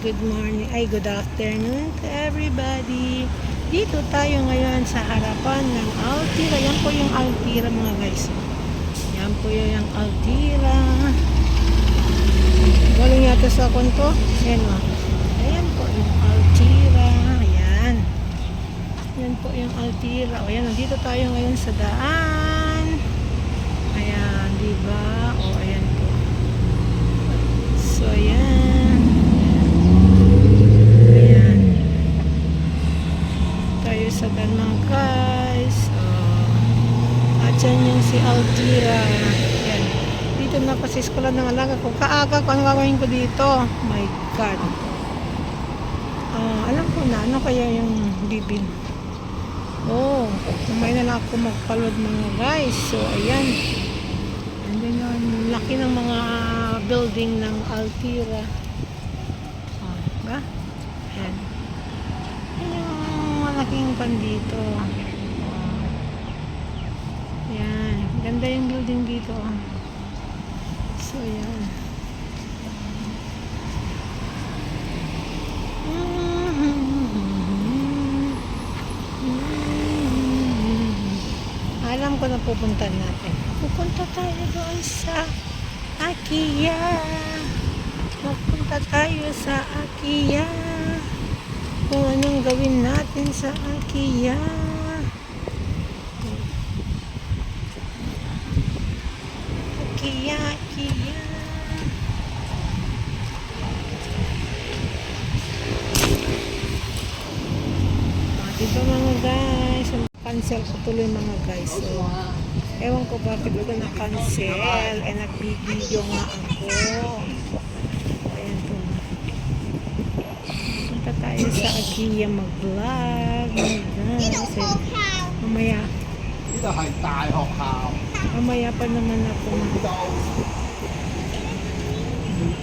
good morning, ay good afternoon to everybody. Dito tayo ngayon sa harapan ng Altira. Yan po yung Altira mga guys. Yan po yung Altira. Galing yata sa konto. Yan o. Ayan po yung Altira. Ayan. Yan po yung Altira. O yan, nandito tayo ngayon sa daan. Ayan, di ba? O ayan po. So, ayan. Ayan. Tayo sa daan mga guys. O. At yan yung si Altira. Ayan. Sa eskwela ng alaga ko. Kaaga ko, ano gagawin ko dito? My God. Ah, alam ko na, ano kaya yung bibig? Oh, umay na lang ako magpalod mga guys. So, ayan. Andun yung laki ng mga building ng Altira. Oh, ba? Ayan. Yan yung malaking pan dito. Ayan. Ganda yung building dito. oh. So, ayan. Alam ko na pupunta natin. Pupunta tayo doon sa Akia. Pupunta tayo sa Akia. Kung anong gawin natin sa Akia. Akia, Akia. Diba mga guys, cancel ko tuloy mga guys. So, ewan ko bakit ko na-cancel eh nagbibideo nga ako. Ayan po. Punta tayo sa Agia mag-vlog. Guys, eh, mamaya. Mamaya pa naman ako. Mamaya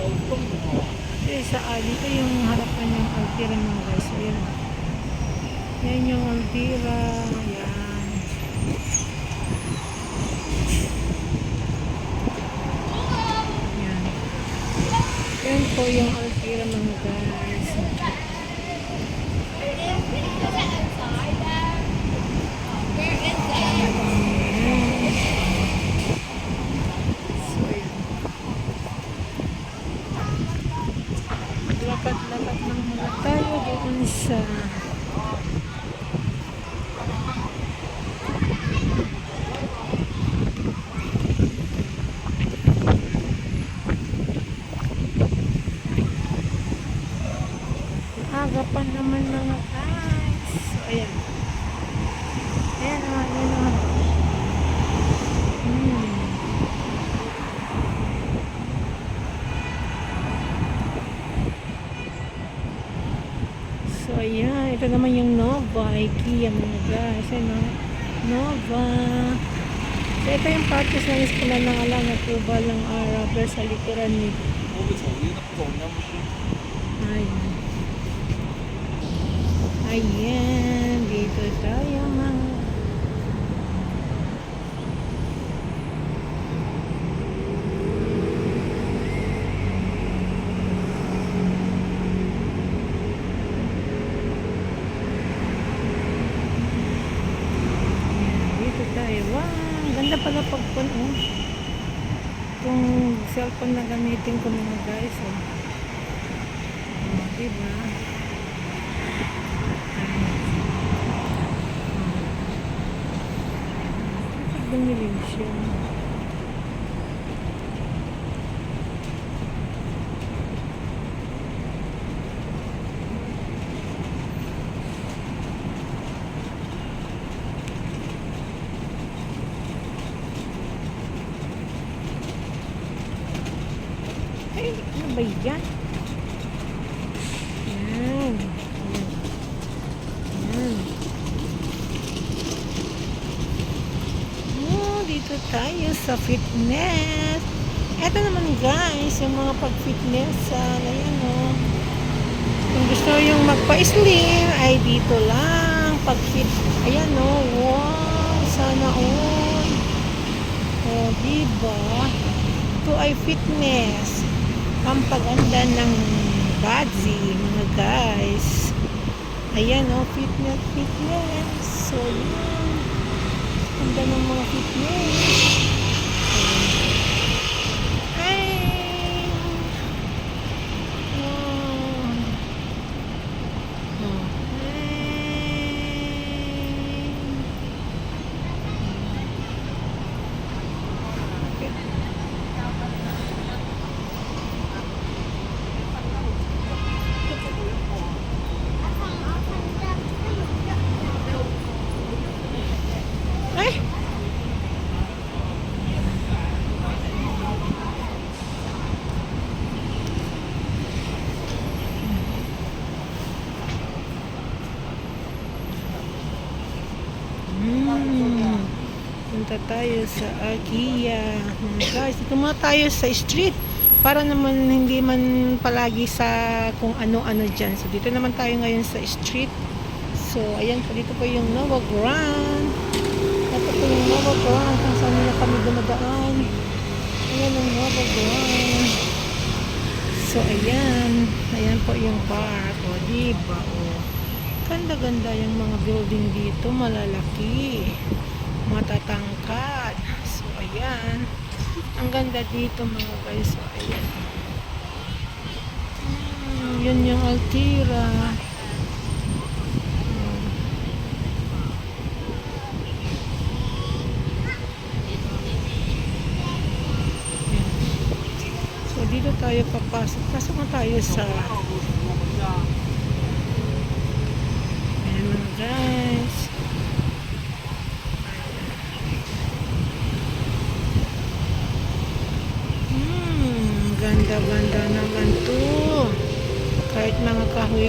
kasi sa ah, dito yung harapan yung Altira mga guys. So, yan. Yan yung Altira. Yan. Yan. Yan po yung Altira mga guys. Yan. So, yan. Lakad-lakad lang muna tayo doon sa aga pa naman mga guys. So, ayan. Ayan o, ayan o. Hmm. So, ayan. Ito naman yung Nova. IKEA mga guys. Ano? Nova. So, ito yung practice ng iskola ng alam at ubal ng Araber sa likuran ni... Ayan. Ayan. Dito tayo mga Itong cellphone na gamitin ko mga guys, oh. Oh, diba? Kapag dumilim siya. Ay, ano ba yan? Yan. Yan. Oh, dito tayo sa fitness. Eto naman guys, yung mga pag-fitness. Ayan o. Oh. Kung gusto yung magpa-slim, ay dito lang. Pag-fit. Ayan o. Oh. Wow. Sana. O, diba? Ito ay fitness. Pampaganda ng Badsy, mga guys. Ayan, oh, fitness, fitness. So, yan. Ganda ng mga fitness. Ay! Wow. Oh. Ay! Hmm. Punta tayo sa IKEA. Hmm, Guys, dito muna tayo sa street para naman hindi man palagi sa kung ano-ano dyan. So, dito naman tayo ngayon sa street. So, ayan po, dito po yung Nova Grand. Ito po yung Nova Grand kung saan nila kami dumadaan. Ayan ang Nova Grand. So, ayan. Ayan po yung park. O, diba? O, ganda-ganda yung mga building dito. Malalaki. Matatangkad. So, ayan. Ang ganda dito mga guys. So, ayan. Hmm, yun yung Altira. Hmm. So, dito tayo papasok. Pasok na tayo sa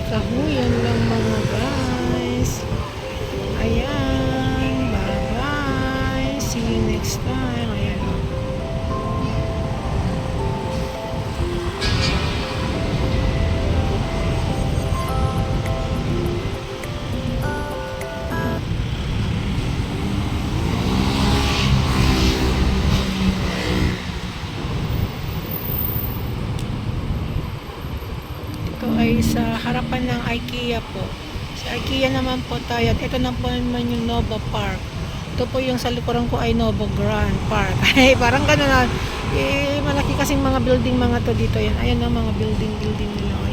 kahoy-kahoyan lang harapan ng IKEA po. Sa IKEA naman po tayo. At ito na po naman yung Nova Park. Ito po yung sa likuran ko ay Nova Grand Park. Ay, parang gano'n na. Eh, malaki kasing mga building mga to dito yan. Ayan ang mga building, building nila.